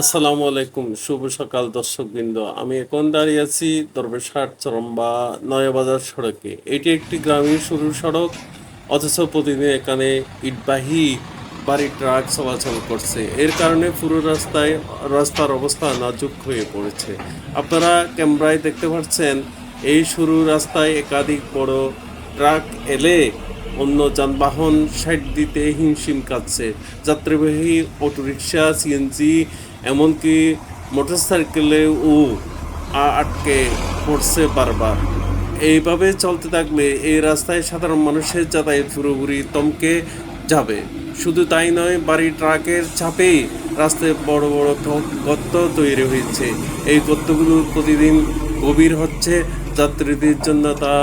আসসালামু আলাইকুম, শুভ সকাল দর্শকবৃন্দ। আমি এখন দাঁড়িয়ে আছি দরবেশহাট চরম্বা নয়াবাজার সড়কে। এটি একটি গ্রামীণ সরু সড়ক, অথচ প্রতিদিন এখানে ইটবাহী বাড়ি ট্রাক চলাচল করছে। এর কারণে পুরো রাস্তায়, রাস্তার অবস্থা নাজুক হয়ে পড়েছে। আপনারা ক্যামেরায় দেখতে পাচ্ছেন, এই সরু রাস্তায় একাধিক বড় ট্রাক এলে অন্য যানবাহন সাইড দিতে হিমশিম কাটছে যাত্রীবাহী অটোরিকশা সিএনজি এমনকি মোটরসাইকেলেও আটকে পড়ছে বারবার। এইভাবে চলতে থাকলে এই রাস্তায় সাধারণ মানুষের যাতায়াত পুরোপুরি তমকে যাবে। শুধু তাই নয় বাড়ি ট্রাকের চাপেই রাস্তায় বড় বড় গর্ত তৈরি হয়েছে। এই গর্তগুলো প্রতিদিন গভীর হচ্ছে। যাত্রীদের জন্য তা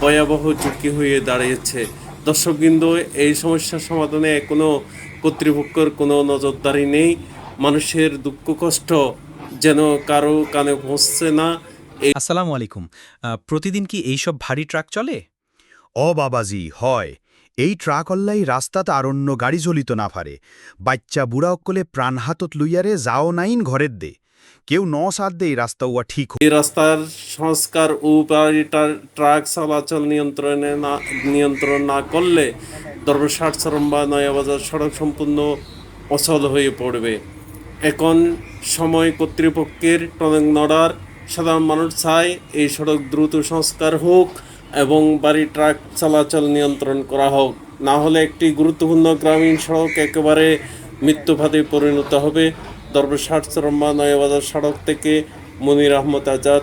ভয়াবহ ঝুঁকি হয়ে দাঁড়িয়েছে। দর্শকবৃন্দ এই সমস্যার সমাধানে কোনো কর্তৃপক্ষের কোনো নজরদারি নেই। মানুষের দুঃখ কষ্ট যেন কারও কানে পৌঁছছে না। আসসালামু আলাইকুম। প্রতিদিন কি এইসব ভারী ট্রাক চলে? অ বাবাজি হয়। এই ট্রাক অল্লাই রাস্তাত আরণ্য গাড়ি জ্বলিত না পারে। বাচ্চা বুড়া অকলে প্রাণ হাতত লইয়ারে যাও নাইন ঘরের দে। কেউ ন সাত দে এই রাস্তা উয়া ঠিক এই রাস্তার সংস্কার ও বাড়ি ট্রাক চলাচল নিয়ন্ত্রণে না নিয়ন্ত্রণ না করলে দরবেশাট সরম্বা নয়াবাজার সড়ক সম্পূর্ণ অচল হয়ে পড়বে। এখন সময় কর্তৃপক্ষের টনক নড়ার সাধারণ মানুষ চায় এই সড়ক দ্রুত সংস্কার হোক এবং বাড়ি ট্রাক চলাচল নিয়ন্ত্রণ করা হোক। না হলে একটি গুরুত্বপূর্ণ গ্রামীণ সড়ক একেবারে মৃত্যুফাতে পরিণত হবে। দরবেশাট সরম্বা নয়াবাজার সড়ক থেকে মনির আহমদ আজাদ